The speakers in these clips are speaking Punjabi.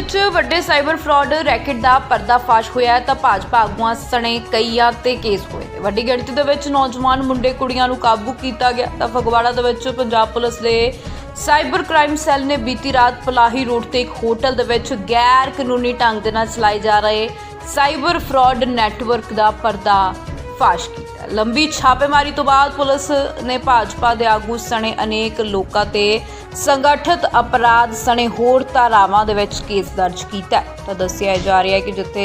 ਵਿੱਚ ਵੱਡੇ ਸਾਈਬਰ ਫਰਾਡ ਰੈਕੇਟ ਦਾ ਪਰਦਾਫਾਸ਼ ਹੋਇਆ ਹੈ ਤਾਂ ਭਾਜਪਾ ਆਗੂਆਂ ਸਣੇ ਕਈਆਂ ਤੇ ਕੇਸ ਹੋਏ ਨੇ। ਵੱਡੀ ਗਿਣਤੀ ਦੇ ਵਿੱਚ ਨੌਜਵਾਨ ਮੁੰਡੇ ਕੁੜੀਆਂ ਨੂੰ ਕਾਬੂ ਕੀਤਾ ਗਿਆ। ਤਾਂ ਫਗਵਾੜਾ ਦੇ ਵਿੱਚ ਪੰਜਾਬ ਪੁਲਿਸ ਦੇ ਸਾਈਬਰ ਕ੍ਰਾਈਮ ਸੈੱਲ ਨੇ ਬੀਤੀ ਰਾਤ ਪਲਾਹੀ ਰੋਡ ਤੇ ਇੱਕ ਹੋਟਲ ਦੇ ਵਿੱਚ ਗੈਰ ਕਾਨੂੰਨੀ ਢੰਗ ਦੇ ਨਾਲ ਚਲਾਏ ਜਾ ਰਹੇ ਸਾਈਬਰ ਫਰਾਡ ਨੈਟਵਰਕ ਦਾ ਪਰਦਾ ਫਾਸ਼ ਕੀਤਾ। ਲੰਬੀ ਛਾਪੇਮਾਰੀ ਤੋਂ ਬਾਅਦ ਪੁਲਿਸ ਨੇ ਭਾਜਪਾ ਦੇ ਆਗੂ ਸਣੇ ਅਨੇਕ ਲੋਕਾਂ ਤੇ ਸੰਗਠਿਤ ਅਪਰਾਧ ਸਣੇ ਹੋਰ ਧਾਰਾਵਾਂ ਦੇ ਵਿੱਚ ਕੇਸ ਦਰਜ ਕੀਤਾ ਤਾਂ ਦੱਸਿਆ ਜਾ ਰਿਹਾ ਹੈ ਕਿ ਜਿੱਥੇ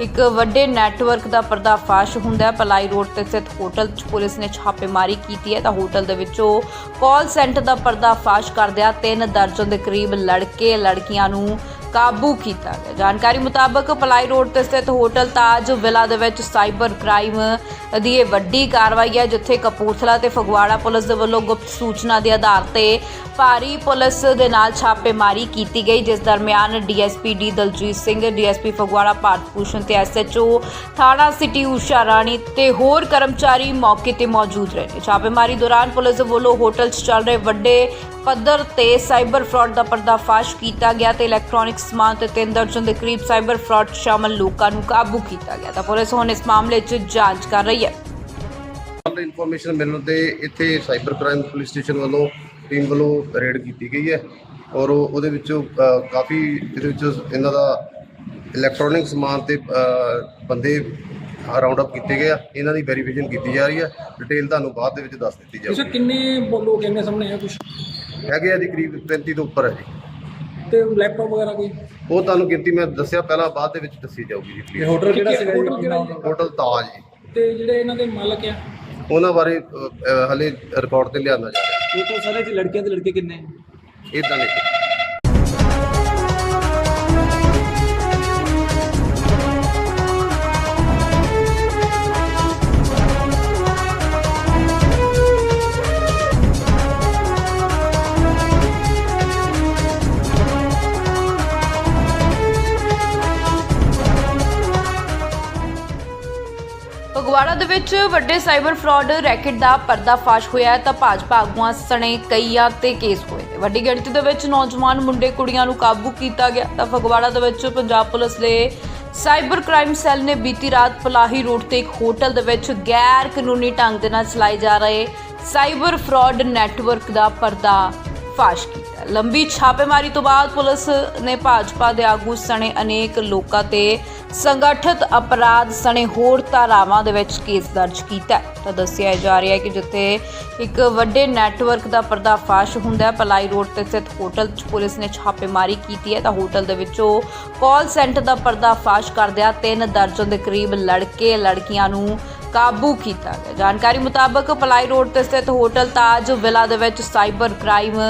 ਇੱਕ ਵੱਡੇ ਨੈਟਵਰਕ ਦਾ ਪਰਦਾਫਾਸ਼ ਹੁੰਦਾ ਹੈ ਪਲਾਈ ਰੋਡ ਤੇ ਸਥਿਤ ਹੋਟਲ 'ਚ ਪੁਲਿਸ ਨੇ ਛਾਪੇਮਾਰੀ ਕੀਤੀ ਹੈ ਤਾਂ ਹੋਟਲ ਦੇ ਵਿੱਚੋਂ ਕਾਲ ਸੈਂਟਰ ਦਾ ਪਰਦਾਫਾਸ਼ ਕਰਦਿਆਂ ਤਿੰਨ ਦਰਜਨ ਦੇ ਕਰੀਬ ਲੜਕੇ, ਲੜਕੀਆਂ ਨੂੰ ਕਾਬੂ ਕੀਤਾ ਗਿਆ। ਜਾਣਕਾਰੀ ਮੁਤਾਬਕ ਪਲਾਈ ਰੋਡ ਤੇ ਸਥਿਤ ਹੋਟਲ ਤਾਜ ਵਿਲਾ ਦੇ ਵਿੱਚ ਸਾਈਬਰ ਕ੍ਰਾਈਮ ਦੀ ਇਹ ਵੱਡੀ ਕਾਰਵਾਈ ਹੈ, ਜਿੱਥੇ ਕਪੂਰਥਲਾ ਤੇ ਫਗਵਾੜਾ ਪੁਲਿਸ ਦੇ ਵੱਲੋਂ ਗੁਪਤ ਸੂਚਨਾ ਦੇ ਆਧਾਰ ਤੇ ਭਾਰੀ ਪੁਲਿਸ ਦੇ ਨਾਲ ਛਾਪੇਮਾਰੀ ਕੀਤੀ ਗਈ, ਜਿਸ ਦਰਮਿਆਨ DSP D Daljit Singh, DSP Phagwara Bharat Bhushan ਤੇ ਐਸਐਚਓ ਥਾਣਾ ਸਿਟੀ ਊਸ਼ਾ ਰਾਣੀ ਤੇ ਹੋਰ ਕਰਮਚਾਰੀ ਮੌਕੇ ਤੇ ਮੌਜੂਦ ਰਹੇ ਨੇ। ਛਾਪੇਮਾਰੀ ਦੌਰਾਨ ਪੁਲਿਸ ਦੇ ਵੱਲੋਂ ਹੋਟਲ 'ਚ ਚੱਲ ਰਹੇ ਵੱਡੇ ਪੱਧਰ ਤੇ ਸਾਈਬਰ ਫਰਾਡ ਦਾ ਪਰਦਾਫਾਸ਼ ਕੀਤਾ ਗਿਆ ਤੇ ਇਲੈਕਟ੍ਰੋਨਿਕ ਸਮਾਨ ਤੇ ਤਿੰਨ ਦਰਜਨ ਦੇ ਕਰੀਬ ਸਾਈਬਰ ਫਰਾਡ ਸ਼ਾਮਲ ਲੋਕਾਂ ਨੂੰ ਕਾਬੂ ਕੀਤਾ ਗਿਆ ਤਾਂ ਪੁਲਿਸ ਹੁਣ ਇਸ ਮਾਮਲੇ 'ਚ ਜਾਂਚ ਕਰ ਰਹੀ ਹੈ। ਇਨਫੋਰਮੇਸ਼ਨ ਮਿਲਣ ਤੇ ਇੱਥੇ ਸਾਈਬਰ ਕ੍ਰਾਈਮ ਪੁਲਿਸ ਸਟੇਸ਼ਨ ਵੱਲੋਂ ਟੀਮ ਵੱਲੋਂ ਰੇਡ ਕੀਤੀ ਗਈ ਹੈ ਔਰ ਉਹ- ਉਹਦੇ ਵਿੱਚੋਂ ਕਾਫੀ ਇਹਦੇ ਵਿੱਚ ਇਹਨਾਂ ਦਾ ਇਲੈਕਟ੍ਰੋਨਿਕ ਸਮਾਨ ਤੇ ਬੰਦੇ ਰਾਉਂਡ ਅਪ ਕੀਤੇ ਗਏ ਆ। ਇਹਨਾਂ ਦੀ ਵੈਰੀਫਿਕੇਸ਼ਨ ਕੀਤੀ ਜਾ ਰਹੀ ਹੈ। ਡਿਟੇਲ ਤੁਹਾਨੂੰ ਬਾਅਦ ਦੇ ਵਿੱਚ ਦੱਸ ਦਿੱਤੀ ਜਾਊਗੀ। ਕਿੰਨੇ ਲੋਕ ਇੰਨੇ ਸਾਹਮਣੇ ਆ ਕੁਝ ਹੈਗੇ ਆ ਜੀ ਕਰੀਬ 35 ਤੋਂ ਉੱਪਰ ਹੈ ਜੀ। ਤੇ ਲੈਪਟਾਪ ਵਗੈਰਾ ਕੋਈ? ਉਹ ਤੁਹਾਨੂੰ ਗਿਣਤੀ ਮੈਂ ਦੱਸਿਆ ਪਹਿਲਾਂ ਬਾਅਦ ਦੇ ਵਿੱਚ ਦੱਸੀ ਜਾਊਗੀ ਜੀ please। ਹੋਟਲ ਕਿਹੜਾ ਸੀਗਾ ਹੋਟਲ ਕਿਹੜਾ ਜੀ? ਹੋਟਲ ਤਾਜ ਜੀ। ਤੇ ਜਿਹੜੇ ਇਹਨਾਂ ਦੇ ਮਾਲਕ ਆ? ਉਹਨਾਂ ਬਾਰੇ ਅ, ਅ, ਹਲੇ ਰਿਕਾਰਡ ਤੇ ਲਿਆਂਦਾ ਜਾ ਰਿਹਾ। ਟੋਟਲ ਸਾਰੇ ਚ ਲੜਕੀਆਂ ਤੇ ਲੜਕੇ ਕਿੰਨੇ? ਇਦਾਂ ਨਹੀਂ ਫਗਵਾੜਾ ਦੇ ਵਿੱਚ ਵੱਡੇ ਸਾਈਬਰ ਫਰਾਡ ਰੈਕੇਟ ਦਾ ਪਰਦਾਫਾਸ਼ ਹੋਇਆ ਹੈ ਤਾਂ ਭਾਜਪਾ ਆਗੂਆਂ ਸਣੇ ਕਈਆਂ ਤੇ ਕੇਸ ਹੋਏ ਨੇ। ਵੱਡੀ ਗਿਣਤੀ ਦੇ ਵਿੱਚ ਨੌਜਵਾਨ ਮੁੰਡੇ ਕੁੜੀਆਂ ਨੂੰ ਕਾਬੂ ਕੀਤਾ ਗਿਆ। ਤਾਂ ਫਗਵਾੜਾ ਦੇ ਵਿੱਚ ਪੰਜਾਬ ਪੁਲਿਸ ਦੇ ਸਾਈਬਰ ਕ੍ਰਾਈਮ ਸੈੱਲ ਨੇ ਬੀਤੀ ਰਾਤ ਪਲਾਹੀ ਰੋਡ ਤੇ ਇੱਕ ਹੋਟਲ ਦੇ ਵਿੱਚ ਗੈਰ ਕਾਨੂੰਨੀ ਢੰਗ ਦੇ ਨਾਲ ਚਲਾਏ ਜਾ ਰਹੇ ਸਾਈਬਰ ਫਰਾਡ ਨੈਟਵਰਕ ਦਾ ਪਰਦਾ ਫਾਸ਼ ਕੀਤਾ ਲੰਬੀ ਛਾਪੇਮਾਰੀ ਤੋਂ ਬਾਅਦ ਪੁਲਿਸ ਨੇ ਭਾਜਪਾ ਦੇ ਆਗੂ ਸਣੇ ਅਨੇਕ ਲੋਕਾਂ ਤੇ ਸੰਗਠਿਤ ਅਪਰਾਧ ਸਣੇ ਹੋਰ ਧਾਰਾਵਾਂ ਦੇ ਵਿੱਚ ਕੇਸ ਦਰਜ ਕੀਤਾ ਤਾਂ ਦੱਸਿਆ ਜਾ ਰਿਹਾ ਹੈ ਕਿ ਜਿੱਥੇ ਇੱਕ ਵੱਡੇ ਨੈਟਵਰਕ ਦਾ ਪਰਦਾਫਾਸ਼ ਹੁੰਦਾ ਹੈ ਪਲਾਈ ਰੋਡ ਤੇ ਸਥਿਤ ਹੋਟਲ 'ਚ ਪੁਲਿਸ ਨੇ ਛਾਪੇਮਾਰੀ ਕੀਤੀ ਹੈ ਤਾਂ ਹੋਟਲ ਦੇ ਵਿੱਚੋਂ ਕਾਲ ਸੈਂਟਰ ਦਾ ਪਰਦਾਫਾਸ਼ ਕਰਦਿਆਂ ਤਿੰਨ ਦਰਜਨ ਦੇ ਕਰੀਬ ਲੜਕੇ ਲੜਕੀਆਂ ਨੂੰ ਕਾਬੂ ਕੀਤਾ ਗਿਆ। ਜਾਣਕਾਰੀ ਮੁਤਾਬਕ ਪਲਾਈ ਰੋਡ ਤੇ ਸਥਿਤ ਹੋਟਲ ਤਾਜ ਵਿਲਾ ਦੇ ਵਿੱਚ ਸਾਈਬਰ ਕ੍ਰਾਈਮ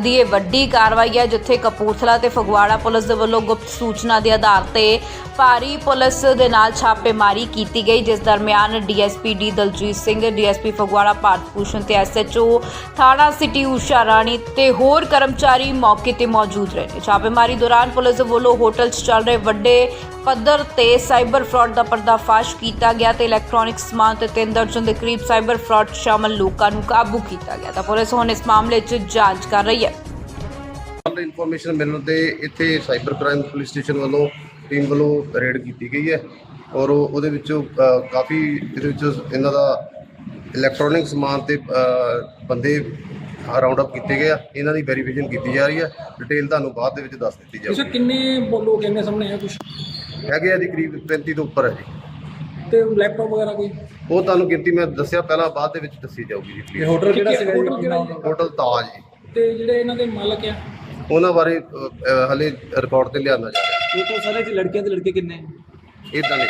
ਦੀ ਇਹ ਵੱਡੀ ਕਾਰਵਾਈ ਹੈ, ਜਿੱਥੇ ਕਪੂਰਥਲਾ ਤੇ ਫਗਵਾੜਾ ਪੁਲਿਸ ਦੇ ਵੱਲੋਂ ਗੁਪਤ ਸੂਚਨਾ ਦੇ ਆਧਾਰ ਤੇ ਭਾਰੀ ਪੁਲਿਸ ਦੇ ਨਾਲ ਛਾਪੇਮਾਰੀ ਕੀਤੀ ਗਈ, ਜਿਸ ਦਰਮਿਆਨ DSP D Daljit Singh, DSP Phagwara Bharat Bhushan ਤੇ ਐਸਐਚਓ ਥਾਣਾ ਸਿਟੀ ਊਸ਼ਾ ਰਾਣੀ ਤੇ ਹੋਰ ਕਰਮਚਾਰੀ ਮੌਕੇ ਤੇ ਮੌਜੂਦ ਰਹੇ ਨੇ। ਛਾਪੇਮਾਰੀ ਦੌਰਾਨ ਪੁਲਿਸ ਦੇ ਵੱਲੋਂ ਹੋਟਲ 'ਚ ਚੱਲ ਰਹੇ ਵੱਡੇ ਪੱਧਰ ਤੇ ਸਾਈਬਰ ਫਰਾਡ ਦਾ ਪਰਦਾਫਾਸ਼ ਕੀਤਾ ਗਿਆ ਤੇ ਇਲੈਕਟ੍ਰੋਨਿਕ ਸਮਾਨ ਤੇ ਤਿੰਨ ਦਰਜਨ ਦੇ ਕਰੀਬ ਸਾਈਬਰ ਫਰਾਡ ਸ਼ਾਮਲ ਲੋਕਾਂ ਨੂੰ ਕਾਬੂ ਕੀਤਾ ਗਿਆ। ਤਾਂ ਪੁਲਿਸ ਹੁਣ ਇਸ ਮਾਮਲੇ 'ਚ ਜਾਂਚ ਕਰ ਰਹੀ ਹੈ। ਇਨਫੋਰਮੇਸ਼ਨ ਮਿਲਣ ਤੇ ਇੱਥੇ ਸਾਈਬਰ ਕ੍ਰਾਈਮ ਪੁਲਿਸ ਸਟੇਸ਼ਨ ਵੱਲੋਂ ਟੀਮ ਵੱਲੋਂ ਰੇਡ ਕੀਤੀ ਗਈ ਹੈ ਔਰ ਉਹ- ਉਹਦੇ ਵਿੱਚੋਂ ਕਾਫੀ ਇਹਦੇ ਵਿੱਚ ਇਹਨਾਂ ਦਾ ਇਲੈਕਟ੍ਰੋਨਿਕ ਸਮਾਨ ਤੇ ਬੰਦੇ ਰਾਉਂਡ ਅਪ ਕੀਤੇ ਗਏ ਆ। ਇਹਨਾਂ ਦੀ ਵੈਰੀਫਿਕੇਸ਼ਨ ਕੀਤੀ ਜਾ ਰਹੀ ਹੈ। ਡਿਟੇਲ ਤੁਹਾਨੂੰ ਬਾਅਦ ਦੇ ਵਿੱਚ ਦੱਸ ਦਿੱਤੀ ਜਾਊਗੀ। ਕਿੰਨੇ ਲੋਕ ਇੰਨੇ ਸਾਹਮਣੇ ਆ ਕੁਝ ਹੈਗੇ ਆ ਜੀ ਕਰੀਬ 35 ਤੋਂ ਉੱਪਰ ਹੈ ਜੀ। ਤੇ ਲੈਪਟਾਪ ਵਗੈਰਾ ਕੋਈ? ਉਹ ਤੁਹਾਨੂੰ ਗਿਣਤੀ ਮੈਂ ਦੱਸਿਆ ਪਹਿਲਾਂ ਬਾਅਦ ਦੇ ਵਿੱਚ ਦੱਸੀ ਜਾਊਗੀ ਜੀ please। ਹੋਟਲ ਕਿਹੜਾ ਸੀਗਾ ਹੋਟਲ ਕਿਹੜਾ ਜੀ? ਹੋਟਲ ਤਾਜ ਜੀ। ਤੇ ਜਿਹੜੇ ਇਹਨਾਂ ਦੇ ਮਾਲਕ ਆ? ਉਹਨਾਂ ਬਾਰੇ ਅ, ਅ, ਹਲੇ ਰਿਕਾਰਡ ਤੇ ਲਿਆਂਦਾ ਜਾ ਰਿਹਾ। ਟੋਟਲ ਸਾਰੇ ਚ ਲੜਕੀਆਂ ਤੇ ਲੜਕੇ ਕਿੰਨੇ? ਇਦਾਂ ਨਹੀਂ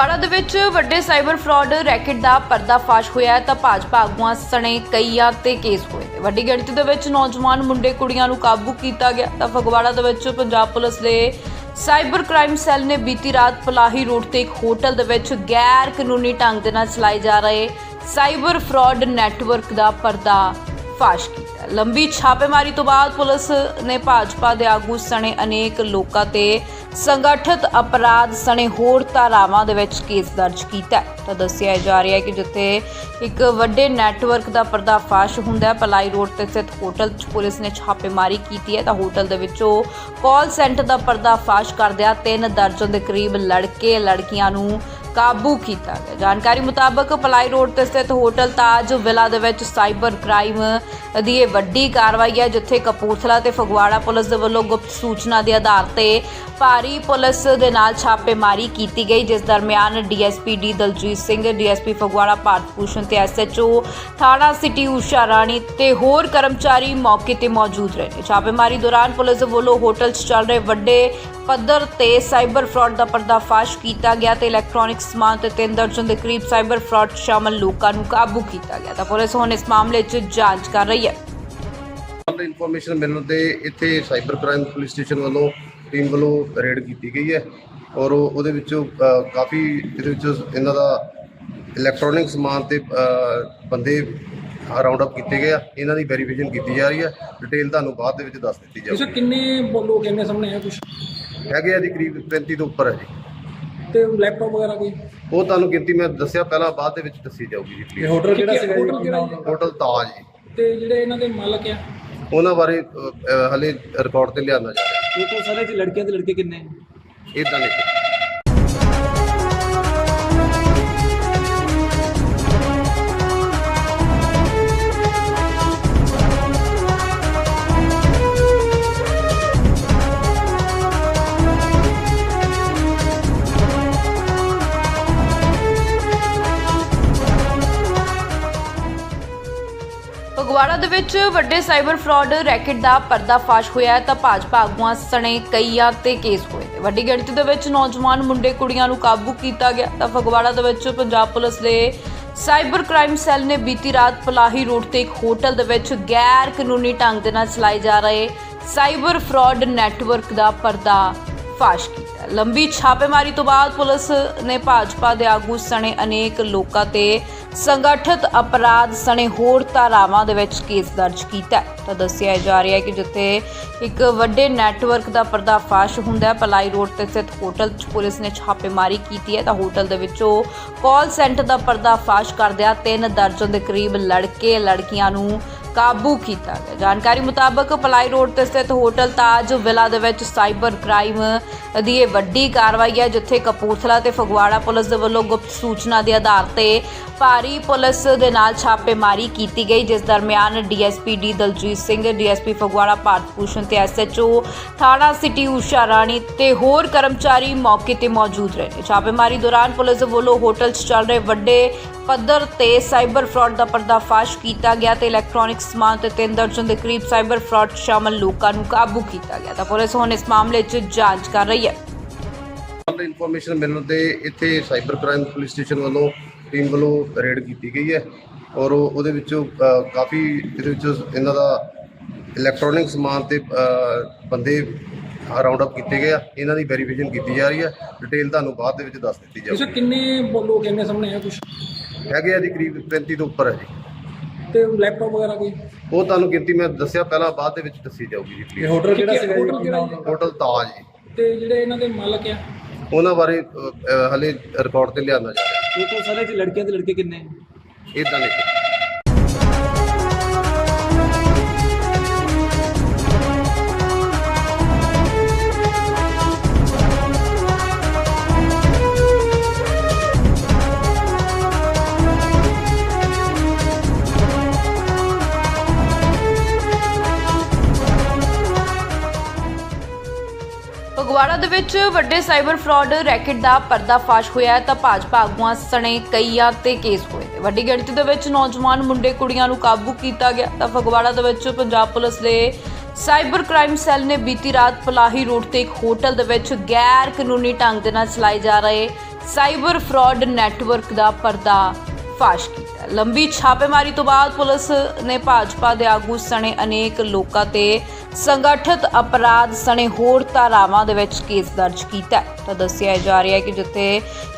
ਫਗਵਾੜਾ ਦੇ ਵਿੱਚ ਵੱਡੇ ਸਾਈਬਰ ਫਰਾਡ ਰੈਕੇਟ ਦਾ ਪਰਦਾਫਾਸ਼ ਹੋਇਆ ਹੈ ਤਾਂ ਭਾਜਪਾ ਆਗੂਆਂ ਸਣੇ ਕਈਆਂ ਤੇ ਕੇਸ ਹੋਏ ਨੇ। ਵੱਡੀ ਗਿਣਤੀ ਦੇ ਵਿੱਚ ਨੌਜਵਾਨ ਮੁੰਡੇ ਕੁੜੀਆਂ ਨੂੰ ਕਾਬੂ ਕੀਤਾ ਗਿਆ। ਤਾਂ ਫਗਵਾੜਾ ਦੇ ਵਿੱਚ ਪੰਜਾਬ ਪੁਲਿਸ ਦੇ ਸਾਈਬਰ ਕ੍ਰਾਈਮ ਸੈੱਲ ਨੇ ਬੀਤੀ ਰਾਤ ਪਲਾਹੀ ਰੋਡ ਤੇ ਇੱਕ ਹੋਟਲ ਦੇ ਵਿੱਚ ਗੈਰ ਕਾਨੂੰਨੀ ਢੰਗ ਦੇ ਨਾਲ ਚਲਾਏ ਜਾ ਰਹੇ ਸਾਈਬਰ ਫਰਾਡ ਨੈਟਵਰਕ ਦਾ ਪਰਦਾ ਫਾਸ਼ ਕੀਤਾ। ਲੰਬੀ ਛਾਪੇਮਾਰੀ ਤੋਂ ਬਾਅਦ ਪੁਲਿਸ ਨੇ ਭਾਜਪਾ ਦੇ ਆਗੂ ਸਣੇ ਅਨੇਕ ਲੋਕਾਂ ਤੇ ਸੰਗਠਿਤ ਅਪਰਾਧ ਸਣੇ ਹੋਰ ਧਾਰਾਵਾਂ ਦੇ ਵਿੱਚ ਕੇਸ ਦਰਜ ਕੀਤਾ ਤਾਂ ਦੱਸਿਆ ਜਾ ਰਿਹਾ ਹੈ ਕਿ ਜਿੱਥੇ ਇੱਕ ਵੱਡੇ ਨੈਟਵਰਕ ਦਾ ਪਰਦਾਫਾਸ਼ ਹੁੰਦਾ ਹੈ ਪਲਾਈ ਰੋਡ ਤੇ ਸਥਿਤ ਹੋਟਲ 'ਚ ਪੁਲਿਸ ਨੇ ਛਾਪੇਮਾਰੀ ਕੀਤੀ ਹੈ ਤਾਂ ਹੋਟਲ ਦੇ ਵਿੱਚੋਂ ਕਾਲ ਸੈਂਟਰ ਦਾ ਪਰਦਾਫਾਸ਼ ਕਰਦਿਆਂ ਤਿੰਨ ਦਰਜਨ ਦੇ ਕਰੀਬ ਲੜਕੇ ਲੜਕੀਆਂ ਨੂੰ ਕਾਬੂ ਕੀਤਾ ਗਿਆ। ਜਾਣਕਾਰੀ ਮੁਤਾਬਕ ਪਲਾਈ ਰੋਡ ਤੇ ਸਥਿਤ ਹੋਟਲ ਤਾਜ ਵਿਲਾ ਦੇ ਵਿੱਚ ਸਾਈਬਰ ਕ੍ਰਾਈਮ ਦੀ ਇਹ ਵੱਡੀ ਕਾਰਵਾਈ ਹੈ, ਜਿੱਥੇ ਕਪੂਰਥਲਾ ਤੇ ਫਗਵਾੜਾ ਪੁਲਿਸ ਦੇ ਵੱਲੋਂ ਗੁਪਤ ਸੂਚਨਾ ਦੇ ਆਧਾਰ ਤੇ ਭਾਰੀ ਪੁਲਿਸ ਦੇ ਨਾਲ ਛਾਪੇਮਾਰੀ ਕੀਤੀ ਗਈ, ਜਿਸ ਦਰਮਿਆਨ DSP D Daljit Singh, DSP Phagwara Bharat Bhushan ਤੇ ਐਸਐਚਓ ਥਾਣਾ ਸਿਟੀ ਊਸ਼ਾ ਰਾਣੀ ਤੇ ਹੋਰ ਕਰਮਚਾਰੀ ਮੌਕੇ ਤੇ ਮੌਜੂਦ ਰਹੇ ਨੇ। ਛਾਪੇਮਾਰੀ ਦੌਰਾਨ ਪੁਲਿਸ ਵੱਲੋਂ ਹੋਟਲ 'ਚ ਚੱਲ ਰਹੇ ਵੱਡੇ ਪੱਧਰ ਤੇ ਸਾਈਬਰ ਫਰਾਡ ਦਾ ਪਰਦਾਫਾਸ਼ ਕੀਤਾ ਗਿਆ ਤੇ ਇਲੈਕਟ੍ਰੋਨਿਕ ਸਮਾਨ ਤੇ ਤਿੰਨ ਦਰਜਨ ਦੇ ਕਰੀਬ ਸਾਈਬਰ ਫਰਾਡ ਸ਼ਾਮਲ ਲੋਕਾਂ ਨੂੰ ਕਾਬੂ ਕੀਤਾ ਗਿਆ। ਤਾਂ ਪੁਲਿਸ ਹੁਣ ਇਸ ਮਾਮਲੇ 'ਚ ਜਾਂਚ ਕਰ ਰਹੀ ਹੈ। ਕੱਲ ਇਨਫੋਰਮੇਸ਼ਨ ਮਿਲਣ ਤੇ ਇੱਥੇ ਸਾਈਬਰ ਕ੍ਰਾਈਮ ਪੁਲਿਸ ਸਟੇਸ਼ਨ ਵੱਲੋਂ ਟੀਮ ਵੱਲੋਂ ਰੇਡ ਕੀਤੀ ਗਈ ਹੈ ਔਰ ਉਹ- ਉਹਦੇ ਵਿੱਚੋਂ ਕਾਫੀ ਇਹਦੇ ਵਿੱਚ ਇਹਨਾਂ ਦਾ ਇਲੈਕਟ੍ਰੋਨਿਕ ਸਮਾਨ ਤੇ ਬੰਦੇ ਰਾਉਂਡ ਅਪ ਕੀਤੇ ਗਏ ਆ। ਇਹਨਾਂ ਦੀ ਵੈਰੀਫਿਕੇਸ਼ਨ ਕੀਤੀ ਜਾ ਰਹੀ ਹੈ। ਡਿਟੇਲ ਤੁਹਾਨੂੰ ਬਾਅਦ ਦੇ ਵਿੱਚ ਦੱਸ ਦਿੱਤੀ ਤੁਸੀਂ ਜਾਊਗੀ ਕਿੰਨੇ ਬ- ਲੋਕ ਇੰਨੇ ਸਾਹਮਣੇ ਆ ਕੁਝ ਹੈਗੇ ਆ ਜੀ ਕਰੀਬ 35 ਤੋਂ ਉੱਪਰ ਹੈ ਜੀ। ਤੇ ਲੈਪਟਾਪ ਵਗੈਰਾ ਕੋਈ? ਉਹ ਤੁਹਾਨੂੰ ਗਿਣਤੀ ਮੈਂ ਦੱਸਿਆ ਪਹਿਲਾਂ ਬਾਅਦ ਦੇ ਵਿੱਚ ਦੱਸੀ ਜਾਊਗੀ ਜੀ। ਹੋਟਲ ਕਿਹੜਾ ਸੀਗਾ? ਹੋਟਲ ਤਾਜ ਜੀ। ਤੇ ਜਿਹੜੇ ਇਹਨਾਂ ਦੇ ਮਾਲਕ ਆ? ਉਹਨਾਂ ਬਾਰੇ ਅ, ਅ, ਹਲੇ ਰਿਕਾਰਡ ਤੇ ਲਿਆਂਦਾ ਜਾ ਰਿਹਾ। ਟੋਟਲ ਸਾਰੇ ਜੀ ਲੜਕੀਆਂ ਤੇ ਲੜਕੇ ਕਿੰਨੇ? ਹੈ ਇਦਾਂ ਲਿਖੋ ਫਗਵਾੜਾ ਦੇ ਵਿੱਚ ਵੱਡੇ ਸਾਈਬਰ ਫਰਾਡ ਰੈਕੇਟ ਦਾ ਪਰਦਾਫਾਸ਼ ਹੋਇਆ ਹੈ ਤਾਂ ਭਾਜਪਾ ਆਗੂਆਂ ਸਣੇ ਕਈਆਂ ਤੇ ਕੇਸ ਹੋਏ ਨੇ। ਵੱਡੀ ਗਿਣਤੀ ਦੇ ਵਿੱਚ ਨੌਜਵਾਨ ਮੁੰਡੇ ਕੁੜੀਆਂ ਨੂੰ ਕਾਬੂ ਕੀਤਾ ਗਿਆ। ਤਾਂ ਫਗਵਾੜਾ ਦੇ ਵਿੱਚ ਪੰਜਾਬ ਪੁਲਿਸ ਦੇ ਸਾਈਬਰ ਕ੍ਰਾਈਮ ਸੈੱਲ ਨੇ ਬੀਤੀ ਰਾਤ ਪਲਾਹੀ ਰੋਡ ਤੇ ਇੱਕ ਹੋਟਲ ਦੇ ਵਿੱਚ ਗੈਰ ਕਾਨੂੰਨੀ ਢੰਗ ਦੇ ਨਾਲ ਚਲਾਏ ਜਾ ਰਹੇ ਸਾਈਬਰ ਫਰਾਡ ਨੈਟਵਰਕ ਦਾ ਪਰਦਾ ਫਾਸ਼ ਕੀਤਾ। ਲੰਬੀ ਛਾਪੇਮਾਰੀ ਤੋਂ ਬਾਅਦ ਪੁਲਿਸ ਨੇ ਭਾਜਪਾ ਦੇ ਆਗੂ ਸਣੇ ਅਨੇਕ ਲੋਕਾਂ ਤੇ ਸੰਗਠਿਤ ਅਪਰਾਧ ਸਣੇ ਹੋਰ ਧਾਰਾਵਾਂ ਦੇ ਵਿੱਚ ਕੇਸ ਦਰਜ ਕੀਤਾ ਤਾਂ ਦੱਸਿਆ ਜਾ ਰਿਹਾ ਹੈ ਕਿ ਜਿੱਥੇ ਇੱਕ ਵੱਡੇ ਨੈਟਵਰਕ ਦਾ ਪਰਦਾਫਾਸ਼ ਹੁੰਦਾ ਹੈ ਪਲਾਈ ਰੋਡ ਤੇ ਸਥਿਤ ਹੋਟਲ 'ਚ ਪੁਲਿਸ ਨੇ ਛਾਪੇਮਾਰੀ ਕੀਤੀ ਹੈ ਤਾਂ ਹੋਟਲ ਦੇ ਵਿੱਚੋਂ ਕਾਲ ਸੈਂਟਰ ਦਾ ਪਰਦਾਫਾਸ਼ ਕਰਦਿਆਂ ਤਿੰਨ ਦਰਜਨ ਦੇ ਕਰੀਬ ਲੜਕੇ, ਲੜਕੀਆਂ ਨੂੰ ਕਾਬੂ ਕੀਤਾ ਗਿਆ। ਜਾਣਕਾਰੀ ਮੁਤਾਬਕ ਪਲਾਈ ਰੋਡ ਤੇ ਸਥਿਤ ਹੋਟਲ ਤਾਜ ਵਿਲਾ ਦੇ ਵਿੱਚ ਸਾਈਬਰ ਕ੍ਰਾਈਮ ਦੀ ਇਹ ਵੱਡੀ ਕਾਰਵਾਈ ਹੈ, ਜਿੱਥੇ ਕਪੂਰਥਲਾ ਤੇ ਫਗਵਾੜਾ ਪੁਲਿਸ ਦੇ ਵੱਲੋਂ ਗੁਪਤ ਸੂਚਨਾ ਦੇ ਆਧਾਰ ਤੇ ਭਾਰੀ ਪੁਲਿਸ ਦੇ ਨਾਲ ਛਾਪੇਮਾਰੀ ਕੀਤੀ ਗਈ, ਜਿਸ ਦਰਮਿਆਨ DSP D Daljit Singh, DSP Phagwara Bharat Bhushan ਤੇ ਐਸਐਚਓ ਥਾਣਾ ਸਿਟੀ ਊਸ਼ਾ ਰਾਣੀ ਤੇ ਹੋਰ ਕਰਮਚਾਰੀ ਮੌਕੇ ਤੇ ਮੌਜੂਦ ਰਹੇ ਨੇ। ਛਾਪੇਮਾਰੀ ਦੌਰਾਨ ਪੁਲਿਸ ਦੇ ਵੱਲੋਂ ਹੋਟਲ 'ਚ ਚੱਲ ਰਹੇ ਵੱਡੇ ਪੱਧਰ ਤੇ ਸਾਈਬਰ ਫਰਾਡ ਦਾ ਪਰਦਾਫਾਸ਼ ਕੀਤਾ ਗਿਆ ਤੇ ਇਲੈਕਟ੍ਰੋਨਿਕ ਸਮਾਨ ਤੇ ਤਿੰਨ ਦਰਜਨ ਦੇ ਕਰੀਬ ਸਾਈਬਰ ਫਰਾਡ ਸ਼ਾਮਲ ਲੋਕਾਂ ਨੂੰ ਕਾਬੂ ਕੀਤਾ ਗਿਆ। ਤਾਂ ਪੁਲਿਸ ਹੁਣ ਇਸ ਮਾਮਲੇ 'ਚ ਜਾਂਚ ਕਰ ਰਹੀ ਹੈ। ਇਨਫੋਰਮੇਸ਼ਨ ਮਿਲਣ ਤੇ ਇੱਥੇ ਸਾਈਬਰ ਕ੍ਰਾਈਮ ਪੁਲਿਸ ਸਟੇਸ਼ਨ ਵੱਲੋਂ ਟੀਮ ਵੱਲੋਂ ਰੇਡ ਕੀਤੀ ਗਈ ਹੈ ਔਰ ਉਹਦੇ ਵਿੱਚੋਂ ਕਾਫੀ ਇਹਦੇ ਵਿੱਚ ਇਹਨਾਂ ਦਾ ਇਲੈਕਟ੍ਰੋਨਿਕ ਸਮਾਨ ਤੇ ਬੰਦੇ ਰਾਉਂਡ ਅਪ ਕੀਤੇ ਗਏ ਆ ਇਹਨਾਂ ਦੀ ਵੈਰੀਫਿਕੇਸ਼ਨ ਕੀਤੀ ਜਾ ਰਹੀ ਹੈ ਡਿਟੇਲ ਤੁਹਾਨੂੰ ਬਾਅਦ ਦੇ ਵਿੱਚ ਦੱਸ ਦਿੱਤੀ ਤੁਸੀਂ ਜਾਊਗੀ ਕਿੰਨੇ ਲੋਕ ਇੰਨੇ ਸਾਹਮਣੇ ਆ ਕੁਝ ਹੈਗੇ ਆ ਜੀ ਕਰੀਬ 35 ਤੋਂ ਉੱਪਰ ਹੈ ਜੀ। ਤੇ ਲੈਪਟਾਪ ਵਗੈਰਾ ਕੋਈ? ਉਹ ਤੁਹਾਨੂੰ ਗਿਣਤੀ ਮੈਂ ਦੱਸਿਆ ਪਹਿਲਾਂ ਬਾਅਦ ਦੇ ਵਿੱਚ ਦੱਸੀ ਜਾਊਗੀ ਜੀ please। ਹੋਟਲ ਕਿਹੜਾ ਸੀਗਾ ਹੋਟਲ ਕਿਹੜਾ ਜੀ? ਹੋਟਲ ਤਾਜ ਜੀ। ਤੇ ਜਿਹੜੇ ਇਹਨਾਂ ਦੇ ਮਾਲਕ ਆ? ਉਹਨਾਂ ਬਾਰੇ ਅ, ਅ, ਹਲੇ ਰਿਕਾਰਡ ਤੇ ਲਿਆਂਦਾ ਜਾ। ਰਿਹਾ ਟੋਟਲ ਸਾਰੇ ਜੀ ਲੜਕੀਆਂ ਤੇ ਲੜਕੇ ਕਿੰਨੇ? ਇਦਾਂ ਲਿਖੋ ਫਗਵਾੜਾ ਦੇ ਵਿੱਚ ਵੱਡੇ ਸਾਈਬਰ ਫਰਾਡ ਰੈਕੇਟ ਦਾ ਪਰਦਾਫਾਸ਼ ਹੋਇਆ ਹੈ ਤਾਂ ਭਾਜਪਾ ਆਗੂਆਂ ਸਣੇ ਕਈਆਂ ਤੇ ਕੇਸ ਹੋਏ ਨੇ। ਵੱਡੀ ਗਿਣਤੀ ਦੇ ਵਿੱਚ ਨੌਜਵਾਨ ਮੁੰਡੇ ਕੁੜੀਆਂ ਨੂੰ ਕਾਬੂ ਕੀਤਾ ਗਿਆ। ਤਾਂ ਫਗਵਾੜਾ ਦੇ ਵਿੱਚ ਪੰਜਾਬ ਪੁਲਿਸ ਦੇ ਸਾਈਬਰ ਕ੍ਰਾਈਮ ਸੈੱਲ ਨੇ ਬੀਤੀ ਰਾਤ ਪਲਾਹੀ ਰੋਡ ਤੇ ਇੱਕ ਹੋਟਲ ਦੇ ਵਿੱਚ ਗੈਰ ਕਾਨੂੰਨੀ ਢੰਗ ਦੇ ਨਾਲ ਚਲਾਏ ਜਾ ਰਹੇ ਸਾਈਬਰ ਫਰਾਡ ਨੈਟਵਰਕ ਦਾ ਪਰਦਾ ਫਾਸ਼ ਕੀਤਾ। ਲੰਬੀ ਛਾਪੇਮਾਰੀ ਤੋਂ ਬਾਅਦ ਪੁਲਿਸ ਨੇ ਭਾਜਪਾ ਦੇ ਆਗੂ ਸਣੇ ਅਨੇਕ ਲੋਕਾਂ ਤੇ ਸੰਗਠਿਤ ਅਪਰਾਧ ਸਣੇ ਹੋਰ ਧਾਰਾਵਾਂ ਦੇ ਵਿੱਚ ਕੇਸ ਦਰਜ ਕੀਤਾ ਤਾਂ ਦੱਸਿਆ ਜਾ ਰਿਹਾ ਹੈ ਕਿ ਜਿੱਥੇ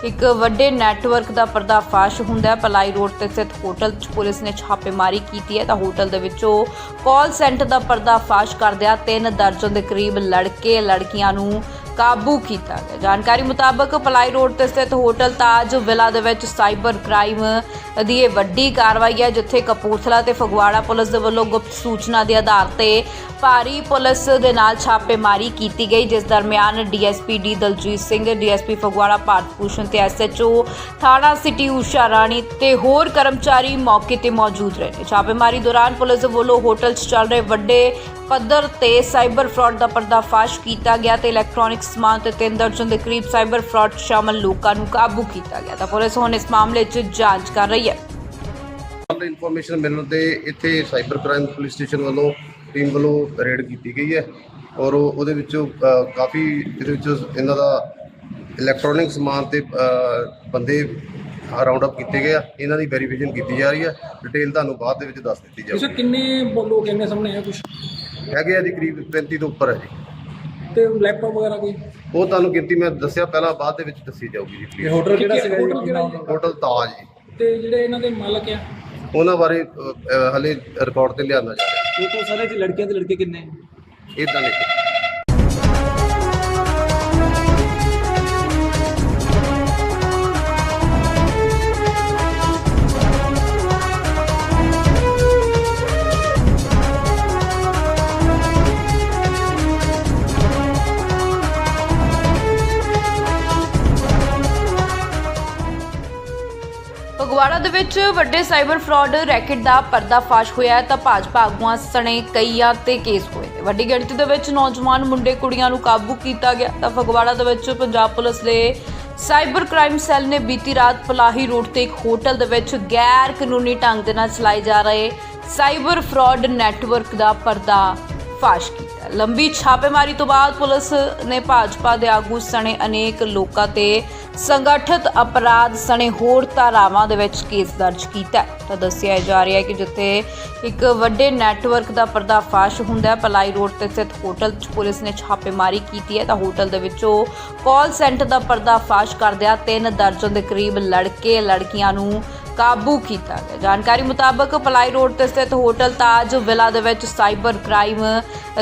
ਇੱਕ ਵੱਡੇ ਨੈਟਵਰਕ ਦਾ ਪਰਦਾਫਾਸ਼ ਹੁੰਦਾ ਹੈ ਪਲਾਈ ਰੋਡ ਤੇ ਸਥਿਤ ਹੋਟਲ 'ਚ ਪੁਲਿਸ ਨੇ ਛਾਪੇਮਾਰੀ ਕੀਤੀ ਹੈ ਤਾਂ ਹੋਟਲ ਦੇ ਵਿੱਚੋਂ ਕਾਲ ਸੈਂਟਰ ਦਾ ਪਰਦਾਫਾਸ਼ ਕਰਦਿਆਂ ਤਿੰਨ ਦਰਜਨ ਦੇ ਕਰੀਬ ਲੜਕੇ, ਲੜਕੀਆਂ ਨੂੰ ਕਾਬੂ ਕੀਤਾ ਗਿਆ। ਜਾਣਕਾਰੀ ਮੁਤਾਬਕ ਪਲਾਈ ਰੋਡ ਤੇ ਸਥਿਤ ਹੋਟਲ ਤਾਜ ਵਿਲਾ ਦੇ ਵਿੱਚ ਸਾਈਬਰ ਕ੍ਰਾਈਮ ਦੀ ਇਹ ਵੱਡੀ ਕਾਰਵਾਈ ਹੈ, ਜਿੱਥੇ ਕਪੂਰਥਲਾ ਤੇ ਫਗਵਾੜਾ ਪੁਲਿਸ ਦੇ ਵੱਲੋਂ ਗੁਪਤ ਸੂਚਨਾ ਦੇ ਆਧਾਰ ਤੇ ਭਾਰੀ ਪੁਲਿਸ ਦੇ ਨਾਲ ਛਾਪੇਮਾਰੀ ਕੀਤੀ ਗਈ, ਜਿਸ ਦਰਮਿਆਨ DSP D Daljit Singh, DSP Phagwara Bharat Bhushan ਤੇ ਐਸਐਚਓ ਥਾਣਾ ਸਿਟੀ ਊਸ਼ਾ ਰਾਣੀ ਤੇ ਹੋਰ ਕਰਮਚਾਰੀ ਮੌਕੇ ਤੇ ਮੌਜੂਦ ਰਹੇ ਨੇ। ਛਾਪੇਮਾਰੀ ਦੌਰਾਨ ਪੁਲਿਸ ਦੇ ਵੱਲੋਂ ਹੋਟਲ 'ਚ ਚੱਲ ਰਹੇ ਵੱਡੇ ਪੱਧਰ ਤੇ ਸਾਈਬਰ ਫਰਾਡ ਦਾ ਪਰਦਾਫਾਸ਼ ਕੀਤਾ ਗਿਆ ਤੇ ਇਲੈਕਟ੍ਰੋਨਿਕ ਸਮਾਨ ਤੇ ਤਿੰਨ ਦਰਜਨ ਦੇ ਕਰੀਬ ਸਾਈਬਰ ਫਰਾਡ ਸ਼ਾਮਲ ਲੋਕਾਂ ਨੂੰ ਕਾਬੂ ਕੀਤਾ ਗਿਆ। ਤਾਂ ਪੁਲਿਸ ਹੁਣ ਇਸ ਮਾਮਲੇ 'ਚ ਜਾਂਚ ਕਰ ਰਹੀ ਹੈ। ਇਨਫੋਰਮੇਸ਼ਨ ਮਿਲਣ ਤੇ ਇੱਥੇ ਸਾਈਬਰ ਕ੍ਰਾਈਮ ਪੁਲਿਸ ਸਟੇਸ਼ਨ ਵੱਲੋਂ ਟੀਮ ਵੱਲੋਂ ਰੇਡ ਕੀਤੀ ਗਈ ਹੈ ਔਰ ਉਹ- ਉਹਦੇ ਵਿੱਚੋਂ ਕਾਫੀ ਇਹਦੇ ਵਿੱਚ ਇਹਨਾਂ ਦਾ ਇਲੈਕਟ੍ਰੋਨਿਕ ਸਮਾਨ ਤੇ ਬੰਦੇ ਰਾਉਂਡ ਅਪ ਕੀਤੇ ਗਏ ਆ। ਇਹਨਾਂ ਦੀ ਵੈਰੀਫਿਕੇਸ਼ਨ ਕੀਤੀ ਜਾ ਰਹੀ ਹੈ। ਡਿਟੇਲ ਤੁਹਾਨੂੰ ਬਾਅਦ ਦੇ ਵਿੱਚ ਦੱਸ ਦਿੱਤੀ ਜਾਊਗੀ। ਕਿੰਨੇ ਲੋਕ ਇੰਨੇ ਸਾਹਮਣੇ ਆ ਕੁਝ ਹੈਗੇ ਆ ਜੀ ਕਰੀਬ 35 ਤੋਂ ਉੱਪਰ ਹੈ ਜੀ। ਤੇ ਲੈਪਟਾਪ ਵਗੈਰਾ ਕੋਈ? ਉਹ ਤੁਹਾਨੂੰ ਗਿਣਤੀ ਮੈਂ ਦੱਸਿਆ ਪਹਿਲਾਂ ਬਾਅਦ ਦੇ ਵਿੱਚ ਦੱਸੀ ਜਾਊਗੀ ਜੀ ਇਹ please। ਹੋਟਲ ਕਿਹੜਾ ਸੀਗਾ ਜੀ? ਹੋਟਲ ਕਿਹੜਾ ਜੀ? ਹੋਟਲ ਤਾਜ ਜੀ। ਤੇ ਜਿਹੜੇ ਇਹਨਾਂ ਦੇ ਮਾਲਕ ਆ? ਉਹਨਾਂ ਬਾਰੇ ਅ, ਅ, ਹਲੇ ਰਿਕਾਰਡ ਤੇ ਲਿਆਂਦਾ ਜਾ ਰਿਹਾ। ਟੋਟਲ ਸਾਰੇ ਚ ਲੜਕੀਆਂ ਤੇ ਲੜਕੇ ਕਿੰਨੇ? ਇਦਾਂ ਲਿਖੇ ਫਗਵਾੜਾ ਦੇ ਵਿੱਚ ਵੱਡੇ ਸਾਈਬਰ ਫਰਾਡ ਰੈਕੇਟ ਦਾ ਪਰਦਾਫਾਸ਼ ਹੋਇਆ ਹੈ ਤਾਂ ਭਾਜਪਾ ਆਗੂਆਂ ਸਣੇ ਕਈਆਂ ਤੇ ਕੇਸ ਹੋਏ ਨੇ। ਵੱਡੀ ਗਿਣਤੀ ਦੇ ਵਿੱਚ ਨੌਜਵਾਨ ਮੁੰਡੇ ਕੁੜੀਆਂ ਨੂੰ ਕਾਬੂ ਕੀਤਾ ਗਿਆ। ਤਾਂ ਫਗਵਾੜਾ ਦੇ ਵਿੱਚ ਪੰਜਾਬ ਪੁਲਿਸ ਦੇ ਸਾਈਬਰ ਕ੍ਰਾਈਮ ਸੈੱਲ ਨੇ ਬੀਤੀ ਰਾਤ ਪਲਾਹੀ ਰੋਡ ਤੇ ਇੱਕ ਹੋਟਲ ਦੇ ਵਿੱਚ ਗੈਰ ਕਾਨੂੰਨੀ ਢੰਗ ਦੇ ਨਾਲ ਚਲਾਏ ਜਾ ਰਹੇ ਸਾਈਬਰ ਫਰਾਡ ਨੈਟਵਰਕ ਦਾ ਪਰਦਾ ਫਾਸ਼ ਕੀਤਾ। ਲੰਬੀ ਛਾਪੇਮਾਰੀ ਤੋਂ ਬਾਅਦ ਪੁਲਿਸ ਨੇ ਭਾਜਪਾ ਦੇ ਆਗੂ ਸਣੇ ਅਨੇਕ ਲੋਕਾਂ ਤੇ ਸੰਗਠਿਤ ਅਪਰਾਧ ਸਣੇ ਹੋਰ ਧਾਰਾਵਾਂ ਦੇ ਵਿੱਚ ਕੇਸ ਦਰਜ ਕੀਤਾ ਤਾਂ ਦੱਸਿਆ ਜਾ ਰਿਹਾ ਹੈ ਕਿ ਜਿੱਥੇ ਇੱਕ ਵੱਡੇ ਨੈਟਵਰਕ ਦਾ ਪਰਦਾਫਾਸ਼ ਹੁੰਦਾ ਹੈ ਪਲਾਈ ਰੋਡ ਤੇ ਸਥਿਤ ਹੋਟਲ 'ਚ ਪੁਲਿਸ ਨੇ ਛਾਪੇਮਾਰੀ ਕੀਤੀ ਹੈ ਤਾਂ ਹੋਟਲ ਦੇ ਵਿੱਚੋਂ ਕਾਲ ਸੈਂਟਰ ਦਾ ਪਰਦਾਫਾਸ਼ ਕਰਦਿਆਂ ਤਿੰਨ ਦਰਜਨ ਦੇ ਕਰੀਬ ਲੜਕੇ ਲੜਕੀਆਂ ਨੂੰ ਕਾਬੂ ਕੀਤਾ ਗਿਆ। ਜਾਣਕਾਰੀ ਮੁਤਾਬਕ ਪਲਾਈ ਰੋਡ ਤੇ ਸਥਿਤ ਹੋਟਲ ਤਾਜ ਵਿਲਾ ਦੇ ਵਿੱਚ ਸਾਈਬਰ ਕ੍ਰਾਈਮ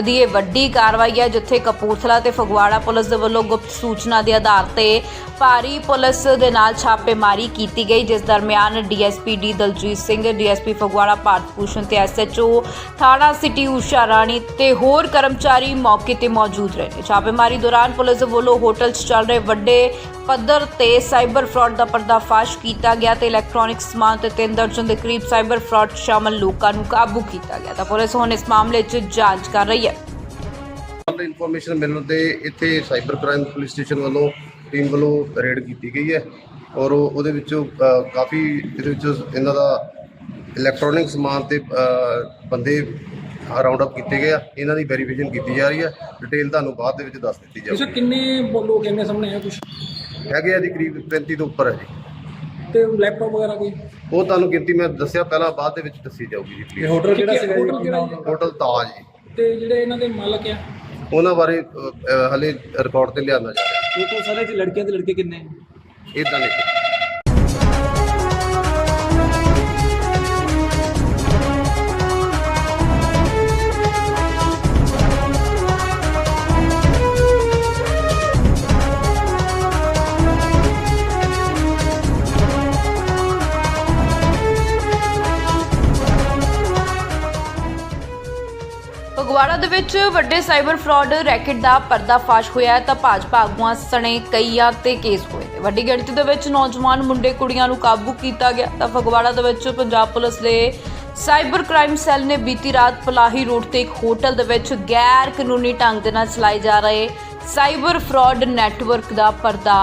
ਦੀ ਇਹ ਵੱਡੀ ਕਾਰਵਾਈ ਹੈ, ਜਿੱਥੇ ਕਪੂਰਥਲਾ ਤੇ ਫਗਵਾੜਾ ਪੁਲਿਸ ਦੇ ਵੱਲੋਂ ਗੁਪਤ ਸੂਚਨਾ ਦੇ ਆਧਾਰ ਤੇ ਭਾਰੀ ਪੁਲਿਸ ਦੇ ਨਾਲ ਛਾਪੇਮਾਰੀ ਕੀਤੀ ਗਈ, ਜਿਸ ਦਰਮਿਆਨ DSP D Daljit Singh, DSP Phagwara Bharat Bhushan ਤੇ ਐਸਐਚਓ ਥਾਣਾ ਸਿਟੀ ਊਸ਼ਾ ਰਾਣੀ ਤੇ ਹੋਰ ਕਰਮਚਾਰੀ ਮੌਕੇ ਤੇ ਮੌਜੂਦ ਰਹੇ ਨੇ। ਛਾਪੇਮਾਰੀ ਦੌਰਾਨ ਪੁਲਿਸ ਦੇ ਵੱਲੋਂ ਹੋਟਲ 'ਚ ਚੱਲ ਰਹੇ ਵੱਡੇ ਪੱਧਰ ਤੇ ਸਾਈਬਰ ਫਰਾਡ ਦਾ ਪਰਦਾਫਾਸ਼ ਕੀਤਾ ਗਿਆ ਤੇ ਇਲੈਕਟ੍ਰੋਨਿਕ ਸਮਾਨ ਤੇ ਤਿੰਨ ਦਰਜਨ ਦੇ ਕਰੀਬ ਸਾਈਬਰ ਫਰਾਡ ਸ਼ਾਮਲ ਲੋਕਾਂ ਨੂੰ ਕਾਬੂ ਕੀਤਾ ਗਿਆ ਤਾਂ ਪੁਲਿਸ ਹੁਣ ਇਸ ਮਾਮਲੇ 'ਚ ਜਾਂਚ ਕਰ ਰਹੀ ਹੈ। ਇਨਫੋਰਮੇਸ਼ਨ ਮਿਲਣ ਤੇ ਇੱਥੇ ਸਾਈਬਰ ਕ੍ਰਾਈਮ ਪੁਲਿਸ ਸਟੇਸ਼ਨ ਵੱਲੋਂ ਟੀਮ ਵੱਲੋਂ ਰੇਡ ਕੀਤੀ ਗਈ ਹੈ ਔਰ ਉਹ- ਉਹਦੇ ਵਿੱਚੋਂ ਕਾਫੀ ਇਹਦੇ ਵਿੱਚ ਇਹਨਾਂ ਦਾ ਇਲੈਕਟ੍ਰੋਨਿਕ ਸਮਾਨ ਤੇ ਬੰਦੇ ਰਾਉਂਡ ਅਪ ਕੀਤੇ ਗਏ ਆ। ਇਹਨਾਂ ਦੀ ਵੈਰੀਫਿਕੇਸ਼ਨ ਕੀਤੀ ਜਾ ਰਹੀ ਹੈ। ਡਿਟੇਲ ਤੁਹਾਨੂੰ ਬਾਅਦ ਦੇ ਵਿੱਚ ਦੱਸ ਦਿੱਤੀ ਜਾਊਗੀ। ਕਿੰਨੇ ਲੋਕ ਇੰਨੇ ਸਾਹਮਣੇ ਆ ਕੁਝ ਹੈਗੇ ਆ ਜੀ ਕਰੀਬ 35 ਤੋਂ ਉੱਪਰ ਹੈ ਜੀ। ਤੇ ਲੈਪਟਾਪ ਵਗੈਰਾ ਕੋਈ? ਉਹ ਤੁਹਾਨੂੰ ਗਿਣਤੀ ਮੈਂ ਦੱਸਿਆ ਪਹਿਲਾਂ ਬਾਅਦ ਦੇ ਵਿੱਚ ਦੱਸੀ ਜਾਊਗੀ ਜੀ ਇਹ please। ਹੋਟਲ ਕਿਹੜਾ ਸੀਗਾ ਜੀ? ਹੋਟਲ ਕਿਹੜਾ ਜੀ? ਹੋਟਲ ਤਾਜ ਜੀ। ਤੇ ਜਿਹੜੇ ਇਹਨਾਂ ਦੇ ਮਾਲਕ ਆ? ਉਹਨਾਂ ਬਾਰੇ ਅ, ਅ, ਹਲੇ ਰਿਕਾਰਡ ਤੇ ਲਿਆਂਦਾ ਜਾ। ਰਿਹਾ ਟੋਟਲ ਸਾਰੇ ਚ ਲੜਕੀਆਂ ਤੇ ਲੜਕੇ ਕਿੰਨੇ? ਇਦਾਂ ਲਿਖੇ ਫਗਵਾੜਾ ਦੇ ਵਿੱਚ ਵੱਡੇ ਸਾਈਬਰ ਫਰਾਡ ਰੈਕੇਟ ਦਾ ਪਰਦਾਫਾਸ਼ ਹੋਇਆ ਹੈ ਤਾਂ ਭਾਜਪਾ ਆਗੂਆਂ ਸਣੇ ਕਈਆਂ ਤੇ ਕੇਸ ਹੋਏ ਨੇ। ਵੱਡੀ ਗਿਣਤੀ ਦੇ ਵਿੱਚ ਨੌਜਵਾਨ ਮੁੰਡੇ ਕੁੜੀਆਂ ਨੂੰ ਕਾਬੂ ਕੀਤਾ ਗਿਆ। ਤਾਂ ਫਗਵਾੜਾ ਦੇ ਵਿੱਚ ਪੰਜਾਬ ਪੁਲਿਸ ਦੇ ਸਾਈਬਰ ਕ੍ਰਾਈਮ ਸੈੱਲ ਨੇ ਬੀਤੀ ਰਾਤ ਪਲਾਹੀ ਰੋਡ ਤੇ ਇੱਕ ਹੋਟਲ ਦੇ ਵਿੱਚ ਗੈਰ ਕਾਨੂੰਨੀ ਢੰਗ ਦੇ ਨਾਲ ਚਲਾਏ ਜਾ ਰਹੇ ਸਾਈਬਰ ਫਰਾਡ ਨੈਟਵਰਕ ਦਾ ਪਰਦਾ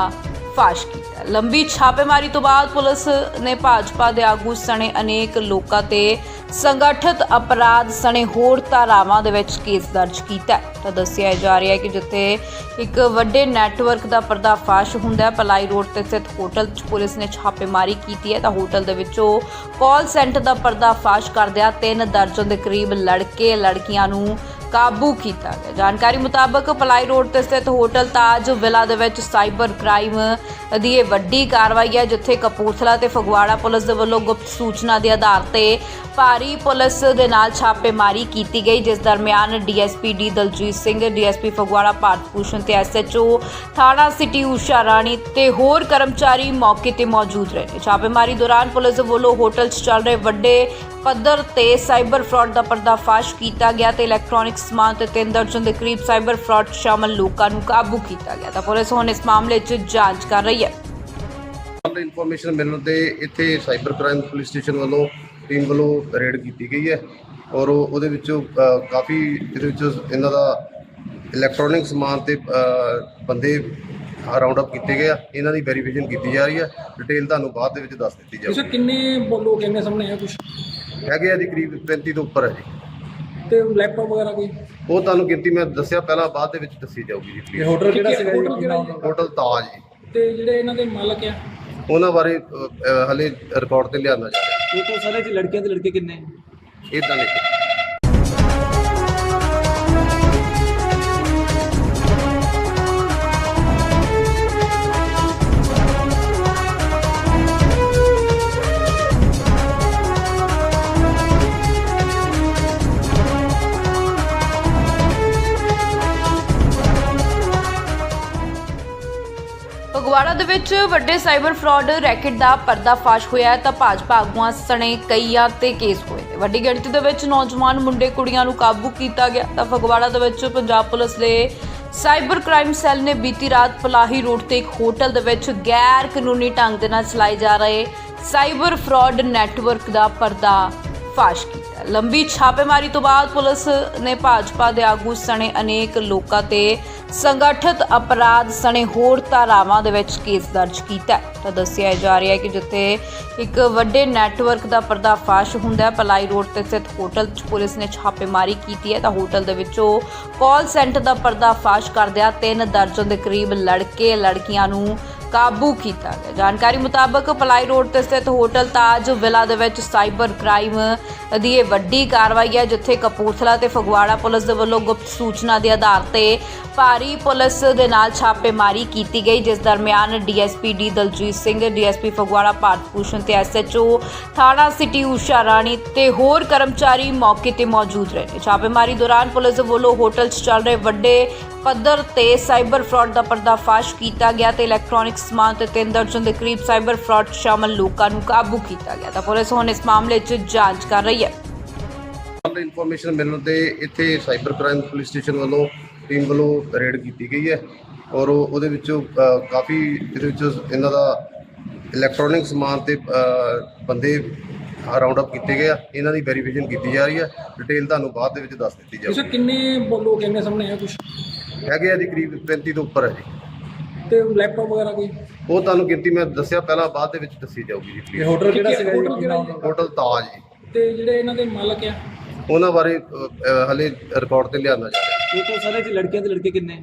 ਫਾਸ਼ ਕੀਤਾ। ਲੰਬੀ ਛਾਪੇਮਾਰੀ ਤੋਂ ਬਾਅਦ ਪੁਲਿਸ ਨੇ ਭਾਜਪਾ ਦੇ ਆਗੂ ਸਣੇ ਅਨੇਕ ਲੋਕਾਂ ਤੇ ਸੰਗਠਿਤ ਅਪਰਾਧ ਸਣੇ ਹੋਰ ਧਾਰਾਵਾਂ ਦੇ ਵਿੱਚ ਕੇਸ ਦਰਜ ਕੀਤਾ ਤਾਂ ਦੱਸਿਆ ਜਾ ਰਿਹਾ ਹੈ ਕਿ ਜਿੱਥੇ ਇੱਕ ਵੱਡੇ ਨੈਟਵਰਕ ਦਾ ਪਰਦਾਫਾਸ਼ ਹੁੰਦਾ ਹੈ ਪਲਾਈ ਰੋਡ ਤੇ ਸਥਿਤ ਹੋਟਲ 'ਚ ਪੁਲਿਸ ਨੇ ਛਾਪੇਮਾਰੀ ਕੀਤੀ ਹੈ ਤਾਂ ਹੋਟਲ ਦੇ ਵਿੱਚੋਂ ਕਾਲ ਸੈਂਟਰ ਦਾ ਪਰਦਾਫਾਸ਼ ਕਰਦਿਆਂ ਤਿੰਨ ਦਰਜਨ ਦੇ ਕਰੀਬ ਲੜਕੇ ਲੜਕੀਆਂ ਨੂੰ ਕਾਬੂ ਕੀਤਾ ਗਿਆ। ਜਾਣਕਾਰੀ ਮੁਤਾਬਕ ਪਲਾਈ ਰੋਡ ਤੇ ਸਥਿਤ ਹੋਟਲ ਤਾਜ ਵਿਲਾ ਦੇ ਵਿੱਚ ਸਾਈਬਰ ਕ੍ਰਾਈਮ ਦੀ ਇਹ ਵੱਡੀ ਕਾਰਵਾਈ ਹੈ, ਜਿੱਥੇ ਕਪੂਰਥਲਾ ਤੇ ਫਗਵਾੜਾ ਪੁਲਿਸ ਦੇ ਵੱਲੋਂ ਗੁਪਤ ਸੂਚਨਾ ਦੇ ਆਧਾਰ ਤੇ ਭਾਰੀ ਪੁਲਿਸ ਦੇ ਨਾਲ ਛਾਪੇਮਾਰੀ ਕੀਤੀ ਗਈ, ਜਿਸ ਦਰਮਿਆਨ DSP D Daljit Singh, DSP Phagwara Bharat Bhushan ਤੇ ਐਸਐਚਓ ਥਾਣਾ ਸਿਟੀ ਊਸ਼ਾ ਰਾਣੀ ਤੇ ਹੋਰ ਕਰਮਚਾਰੀ ਮੌਕੇ ਤੇ ਮੌਜੂਦ ਰਹੇ ਨੇ। ਛਾਪੇਮਾਰੀ ਦੌਰਾਨ ਪੁਲਿਸ ਵੱਲੋਂ ਹੋਟਲ 'ਚ ਚੱਲ ਰਹੇ ਵੱਡੇ ਪੱਧਰ ਤੇ ਸਾਈਬਰ ਫਰਾਡ ਦਾ ਪਰਦਾਫਾਸ਼ ਕੀਤਾ ਗਿਆ ਤੇ ਇਲੈਕਟ੍ਰੋਨਿਕ ਸਮਾਨ ਤੇ ਤਿੰਨ ਦਰਜਨ ਦੇ ਕਰੀਬ ਸਾਈਬਰ ਫਰਾਡ ਸ਼ਾਮਲ ਲੋਕਾਂ ਨੂੰ ਕਾਬੂ ਕੀਤਾ ਗਿਆ। ਤਾਂ ਪੁਲਿਸ ਹੁਣ ਇਸ ਮਾਮਲੇ 'ਚ ਜਾਂਚ ਕਰ ਰਹੀ ਹੈ। ਕੱਲ ਇਨਫੋਰਮੇਸ਼ਨ ਮਿਲਣ ਤੇ ਇੱਥੇ ਸਾਈਬਰ ਕ੍ਰਾਈਮ ਪੁਲਿਸ ਸਟੇਸ਼ਨ ਵੱਲੋਂ ਟੀਮ ਵੱਲੋਂ ਰੇਡ ਕੀਤੀ ਗਈ ਹੈ। ਔਰ ਉਹ- ਉਹਦੇ ਵਿੱਚੋਂ ਅ, ਕਾਫੀ ਇਹਦੇ ਵਿੱਚ ਇਹਨਾਂ ਦਾ ਇਲੈਕਟ੍ਰੋਨਿਕ ਸਮਾਨ ਤੇ ਅ, ਬੰਦੇ ਰਾਉਂਡ ਅਪ ਕੀਤੇ ਗਏ ਆ। ਇਹਨਾਂ ਦੀ ਵੈਰੀਫਿਕੇਸ਼ਨ ਕੀਤੀ ਜਾ ਰਹੀ ਹੈ। ਡਿਟੇਲ ਤੁਹਾਨੂੰ ਬਾਅਦ ਦੇ ਵਿੱਚ ਦੱਸ ਦਿੱਤੀ ਤੁਸੀਂ ਜਾਊਗੀ। ਕਿੰਨੇ ਬ- ਲੋਕ ਇੰਨੇ ਸਾਹਮਣੇ ਆ ਕੁਝ ਹੈਗੇ ਆ ਜੀ ਕਰੀਬ 35 ਤੋਂ ਉੱਪਰ ਹੈ ਜੀ। ਤੇ ਲੈਪਟਾਪ ਵਗੈਰਾ ਕੋਈ? ਉਹ ਤੁਹਾਨੂੰ ਗਿਣਤੀ ਮੈਂ ਦੱਸਿਆ ਪਹਿਲਾਂ ਬਾਅਦ ਦੇ ਵਿੱਚ ਦੱਸੀ ਜਾਊਗੀ ਜੀ। please। ਹੋਟਲ ਕਿਹੜਾ ਸੀਗਾ ਹੋਟਲ ਕਿਹੜਾ ਜੀ? ਹੋਟਲ ਤਾਜ ਜੀ। ਤੇ ਜਿਹੜੇ ਇਹਨਾਂ ਦੇ ਮਾਲਕ ਆ? ਉਹਨਾਂ ਬਾਰੇ ਅ, ਅ, ਹਲੇ ਰਿਕਾਰਡ ਤੇ ਲਿਆਂਦਾ ਜਾ ਰਿਹਾ। ਟੋਟਲ ਸਾਰੇ ਚ ਲੜਕੀਆਂ ਤੇ ਲੜਕੇ ਕਿੰਨੇ? ਇਦਾਂ ਲਿਖੇ ਫਗਵਾੜਾ ਦੇ ਵਿੱਚ ਵੱਡੇ ਸਾਈਬਰ ਫਰਾਡ ਰੈਕੇਟ ਦਾ ਪਰਦਾਫਾਸ਼ ਹੋਇਆ ਹੈ ਤਾਂ ਭਾਜਪਾ ਆਗੂਆਂ ਸਣੇ ਕਈਆਂ ਤੇ ਕੇਸ ਹੋਏ ਨੇ। ਵੱਡੀ ਗਿਣਤੀ ਦੇ ਵਿੱਚ ਨੌਜਵਾਨ ਮੁੰਡੇ ਕੁੜੀਆਂ ਨੂੰ ਕਾਬੂ ਕੀਤਾ ਗਿਆ। ਤਾਂ ਫਗਵਾੜਾ ਦੇ ਵਿੱਚ ਪੰਜਾਬ ਪੁਲਿਸ ਦੇ ਸਾਈਬਰ ਕ੍ਰਾਈਮ ਸੈੱਲ ਨੇ ਬੀਤੀ ਰਾਤ ਪਲਾਹੀ ਰੋਡ ਤੇ ਇੱਕ ਹੋਟਲ ਦੇ ਵਿੱਚ ਗੈਰ ਕਾਨੂੰਨੀ ਢੰਗ ਦੇ ਨਾਲ ਚਲਾਏ ਜਾ ਰਹੇ ਸਾਈਬਰ ਫਰਾਡ ਨੈਟਵਰਕ ਦਾ ਪਰਦਾ ਫਾਸ਼ ਕੀਤਾ। ਲੰਬੀ ਛਾਪੇਮਾਰੀ ਤੋਂ ਬਾਅਦ ਪੁਲਿਸ ਨੇ ਭਾਜਪਾ ਦੇ ਆਗੂ ਸਣੇ ਅਨੇਕ ਲੋਕਾਂ ਤੇ ਸੰਗਠਿਤ ਅਪਰਾਧ ਸਣੇ ਹੋਰ ਧਾਰਾਵਾਂ ਦੇ ਵਿੱਚ ਕੇਸ ਦਰਜ ਕੀਤਾ ਤਾਂ ਦੱਸਿਆ ਜਾ ਰਿਹਾ ਹੈ ਕਿ ਜਿੱਥੇ ਇੱਕ ਵੱਡੇ ਨੈਟਵਰਕ ਦਾ ਪਰਦਾਫਾਸ਼ ਹੁੰਦਾ ਹੈ ਪਲਾਈ ਰੋਡ ਤੇ ਸਥਿਤ ਹੋਟਲ 'ਚ ਪੁਲਿਸ ਨੇ ਛਾਪੇਮਾਰੀ ਕੀਤੀ ਹੈ ਤਾਂ ਹੋਟਲ ਦੇ ਵਿੱਚੋਂ ਕਾਲ ਸੈਂਟਰ ਦਾ ਪਰਦਾਫਾਸ਼ ਕਰਦਿਆਂ ਤਿੰਨ ਦਰਜਨ ਦੇ ਕਰੀਬ ਲੜਕੇ ਲੜਕੀਆਂ ਨੂੰ ਕਾਬੂ ਕੀਤਾ ਗਿਆ। ਜਾਣਕਾਰੀ ਮੁਤਾਬਕ ਪਲਾਈ ਰੋਡ ਤੇ ਸਥਿਤ ਹੋਟਲ ਤਾਜ ਵਿਲਾ ਦੇ ਵਿੱਚ ਸਾਈਬਰ ਕ੍ਰਾਈਮ ਦੀ ਇਹ ਵੱਡੀ ਕਾਰਵਾਈ ਹੈ, ਜਿੱਥੇ ਕਪੂਰਥਲਾ ਤੇ ਫਗਵਾੜਾ ਪੁਲਿਸ ਦੇ ਵੱਲੋਂ ਗੁਪਤ ਸੂਚਨਾ ਦੇ ਆਧਾਰ ਤੇ ਭਾਰੀ ਪੁਲਿਸ ਦੇ ਨਾਲ ਛਾਪੇਮਾਰੀ ਕੀਤੀ ਗਈ, ਜਿਸ ਦਰਮਿਆਨ DSP D Daljit Singh, DSP Phagwara Bharat Bhushan ਤੇ ਐਸਐਚਓ ਥਾਣਾ ਸਿਟੀ ਊਸ਼ਾ ਰਾਣੀ ਤੇ ਹੋਰ ਕਰਮਚਾਰੀ ਮੌਕੇ ਤੇ ਮੌਜੂਦ ਰਹੇ ਛਾਪੇਮਾਰੀ ਦੌਰਾਨ ਪੁਲਿਸ ਵੱਲੋਂ ਹੋਟਲ 'ਚ ਚੱਲ ਰਹੇ ਵੱਡੇ ਪੱਧਰ ਤੇ ਸਾਈਬਰ ਫਰਾਡ ਦਾ ਪਰਦਾਫਾਸ਼ ਕੀਤਾ ਗਿਆ ਤੇ ਇਲੈਕਟ੍ਰੋਨਿਕ ਸਮਾਨ ਤੇ ਤਿੰਨ ਦਰਜਨ ਦੇ ਕਰੀਬ ਸਾਈਬਰ ਫਰਾਡ ਸ਼ਾਮਲ ਲੋਕਾਂ ਨੂੰ ਕਾਬੂ ਕੀਤਾ ਗਿਆ। ਤਾਂ ਪੁਲਿਸ ਹੁਣ ਇਸ ਮਾਮਲੇ 'ਚ ਜਾਂਚ ਕਰ ਰਹੀ ਹੈ। ਇਨਫੋਰਮੇਸ਼ਨ ਮਿਲਣ ਤੇ ਇੱਥੇ ਸਾਈਬਰ ਕ੍ਰਾਈਮ ਪੁਲਿਸ ਸਟੇਸ਼ਨ ਵੱਲੋਂ ਟੀਮ ਵੱਲੋਂ ਰੇਡ ਕੀਤੀ ਗਈ ਹੈ ਔਰ ਉਹ- ਉਹਦੇ ਵਿੱਚੋਂ ਅ, ਕਾਫੀ ਇਹਦੇ ਵਿੱਚ ਇਹਨਾਂ ਦਾ ਇਲੈਕਟ੍ਰੋਨਿਕ ਸਮਾਨ ਤੇ ਅ, ਬੰਦੇ ਰਾਉਂਡ ਅਪ ਕੀਤੇ ਗਏ ਆ। ਇਹਨਾਂ ਦੀ ਵੈਰੀਫਿਕੇਸ਼ਨ ਕੀਤੀ ਜਾ ਰਹੀ ਹੈ। ਡਿਟੇਲ ਤੁਹਾਨੂੰ ਬਾਅਦ ਦੇ ਵਿੱਚ ਦੱਸ ਦਿੱਤੀ ਤੁਸੀਂ ਜਾਊਗੀ। ਕਿੰਨੇ ਬ- ਲੋਕ ਇੰਨੇ ਸਾਹਮਣੇ ਆ ਕੁਝ ਹੈਗੇ ਆ ਜੀ ਕਰੀਬ 35 ਤੋਂ ਉੱਪਰ ਹੈ ਜੀ। ਤੇ ਲੈਪਟਾਪ ਵਗੈਰਾ ਕੋਈ? ਉਹ ਤੁਹਾਨੂੰ ਗਿਣਤੀ ਮੈਂ ਦੱਸਿਆ ਪਹਿਲਾਂ ਬਾਅਦ ਦੇ ਵਿੱਚ ਦੱਸੀ ਜਾਊਗੀ ਜੀ। please। ਹੋਟਲ ਕਿਹੜਾ ਸੀਗਾ ਹੋਟਲ ਕਿਹੜਾ ਜੀ? ਹੋਟਲ ਤਾਜ ਜੀ। ਤੇ ਜਿਹੜੇ ਇਹਨਾਂ ਦੇ ਮਾਲਕ ਆ? ਉਹਨਾਂ ਬਾਰੇ ਅ, ਅ, ਹਲੇ ਰਿਕਾਰਡ ਤੇ ਲਿਆਂਦਾ ਜਾ ਰਿਹਾ। ਟੋਟਲ ਸਾਰੇ ਚ ਲੜਕੀਆਂ ਤੇ ਲੜਕੇ ਕਿੰਨੇ?